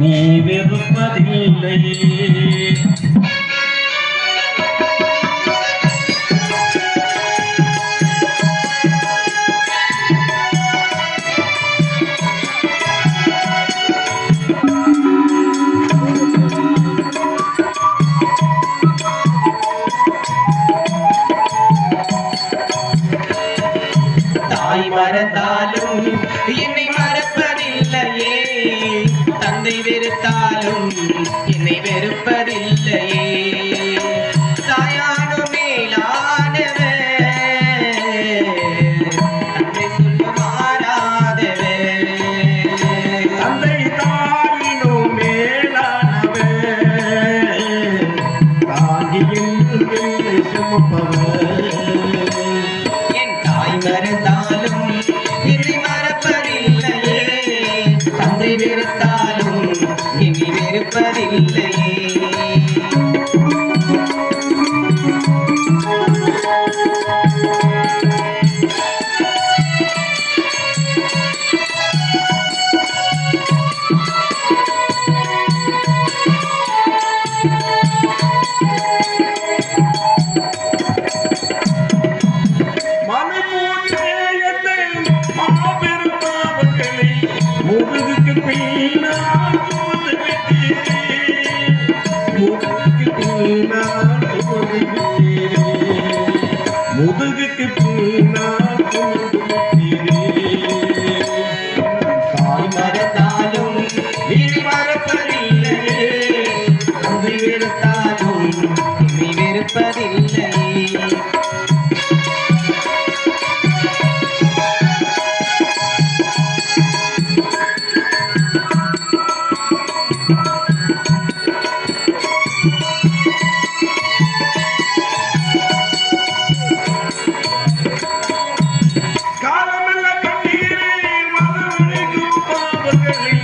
நீ வெறுப்பதில்லை தாய் மறந்தாலும் என்னை மறப்பதில்லையே என்னை வெறுத்தாலும் என்னை வெறுப்பதில்லையே தாயானு மேலானவர் தந்தை சொல்ல மாறாதவர் தந்தை தாயினும் மேலானவர் தாங்கியின் சுமப்பவர் என் தாய் மறந்தாலும் என்னை மறப்பதில்லையே தந்தை வெறுத்தாலும் என்னை வெறுப்பதில்லையே மலைமூன்றே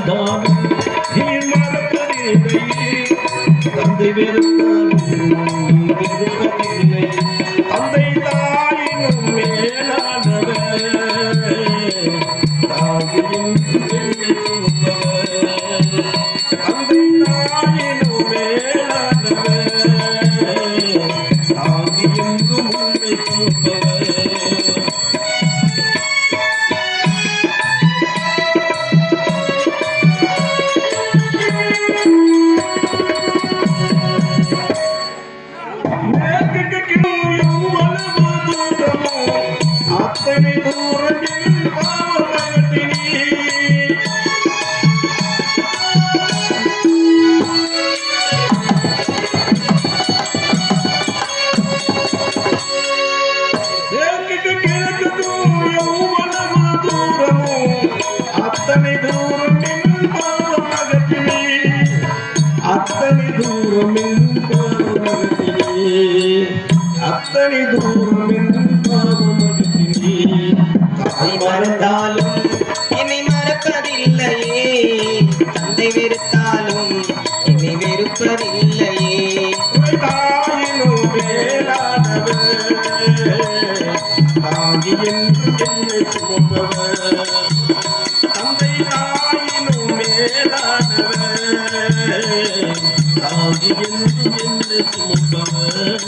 தாய் மறந்தாலும் நீ மறப்பதில்லையே தந்தை வெறுத்தாலும் அத்தனை தூரம் என் பாவம் அகற்றினே அத்தனை தூரம் என் பாவம் அகற்றினே அத்தனை தூரம் என் பாவம் அகற்றினே தாய் மறந்தாலும் என்னை மறப்பதில்லையே. தந்தை வெறுத்தாலும் என்னை வெறுப்பதில்லையே. தாயினும் மேலானவர். தாங்கி என்று என்னை சுமப்பவர். தாங்கி என்று என்னை சுமப்பவர்